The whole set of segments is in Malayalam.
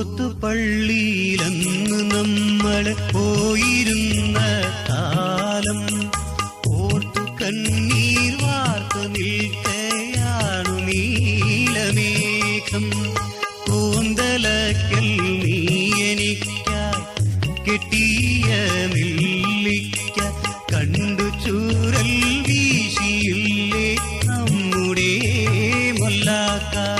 ഓത്തുപള്ളിയിലന്ന് നമ്മൾ പോയിരുന്ന കാലം. ഓർത്തു കണ്ണീർ വാർത്ത നിൽക്കയാണു നീലമേഘം. കൂന്തലക്കൽ നീ എനിക്കായി കെട്ടിയ നെല്ലിക്ക. കണ്ടു ചൂരൽ വീശിയില്ലേ നമ്മുടെ മൊല്ലാക്ക.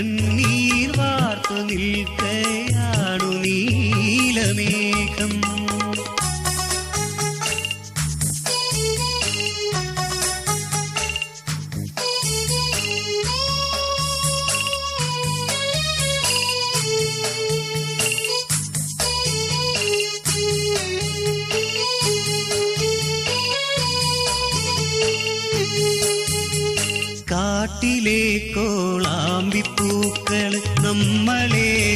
കണ്ണീർ വാർത്തു നിൽക്കയാണു നീലമേഘം. കാട്ടിലെ കോളാമ്പിപ്പൂക്കൾ നമ്മളേകി